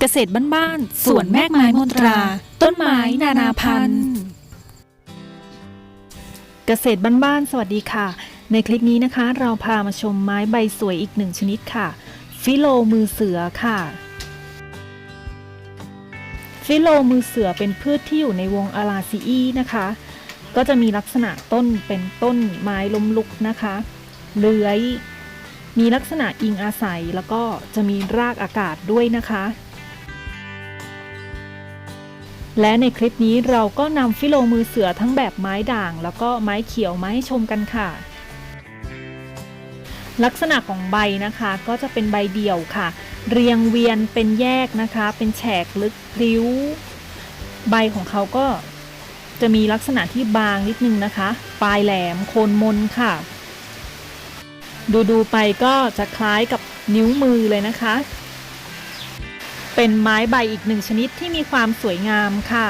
เกษตรบ้านๆสวนแมกไม้มนตรา ต้นไม้นานาพันธุ์เกษตรบ้านๆสวัสดีค่ะ ในคลิปนี้นะคะ เราพามาชมไม้ใบสวยอีกหนึ่งชนิดค่ะ ฟิโลมือเสือค่ะ ฟิโลมือเสือเป็นพืชที่อยู่ในวงอาราซีอีนะคะ ก็จะมีลักษณะต้นเป็นต้นไม้ล้มลุกนะคะเลื้อยมีลักษณะอิงอาศัยแล้วก็จะมีรากอากาศด้วยนะคะ และในคลิปนี้เราก็นำฟิโลมือเสือทั้งแบบไม้ด่าง แล้วก็ไม้เขียวมาให้ชมกันค่ะ ลักษณะของใบนะคะก็จะเป็นใบเดี่ยวค่ะ เรียงเวียนเป็นแยกนะคะ เป็นแฉกลึกพริ้ว ใบของเขาก็จะมีลักษณะที่บางนิดนึงนะคะ ปลายแหลมโคนมนค่ะ ดูดูๆไปก็จะคล้ายกับนิ้วมือเลยนะคะ เป็นไม้ใบอีกหนึ่งชนิดที่มีความสวยงามค่ะ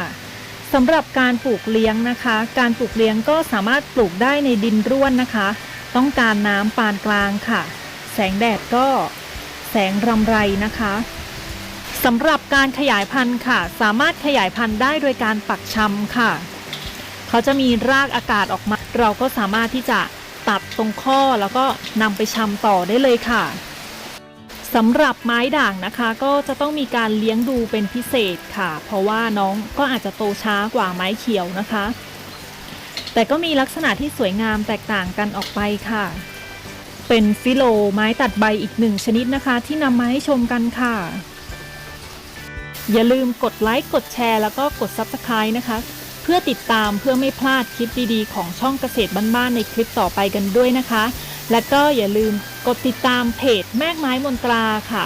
สำหรับการปลูกเลี้ยงนะคะ การปลูกเลี้ยงก็สามารถปลูกได้ในดินร่วนนะคะ ต้องการน้ำปานกลางค่ะ แสงแดดก็แสงรำไรนะคะสำหรับการขยายพันธุ์ค่ะ สามารถขยายพันธุ์ได้โดยการปักชำค่ะ เขาจะมีรากอากาศออกมา เราก็สามารถที่จะตัดตรงข้อแล้วก็นำไปชำต่อได้เลยค่ะ สำหรับไม้ด่างนะคะ ก็จะต้องมีการเลี้ยงดูเป็นพิเศษค่ะ เพราะว่าน้องก็อาจจะโตช้ากว่าไม้เขียวนะคะ แต่ก็มีลักษณะที่สวยงามแตกต่างกันออกไปค่ะ เป็นฟิโลไม้ตัดใบอีกหนึ่งชนิดนะคะ ที่นำมาให้ชมกันค่ะ อย่าลืมกดไลค์กดแชร์ แล้วก็กด Subscribe นะคะ เพื่อติดตามเพื่อไม่พลาดคลิปดีๆ ของช่องเกษตรบ้านๆในคลิปต่อไปกันด้วยนะคะ และก็อย่าลืมกดติดตามเพจแมกไม้มนตราค่ะ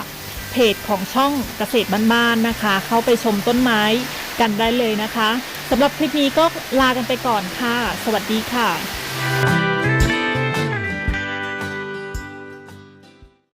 เพจของช่องเกษตรบ้านๆนะคะ เข้าไปชมต้นไม้กันได้เลยนะคะสำหรับคลิปนี้ก็ลากันไปก่อนค่ะ สวัสดีค่ะ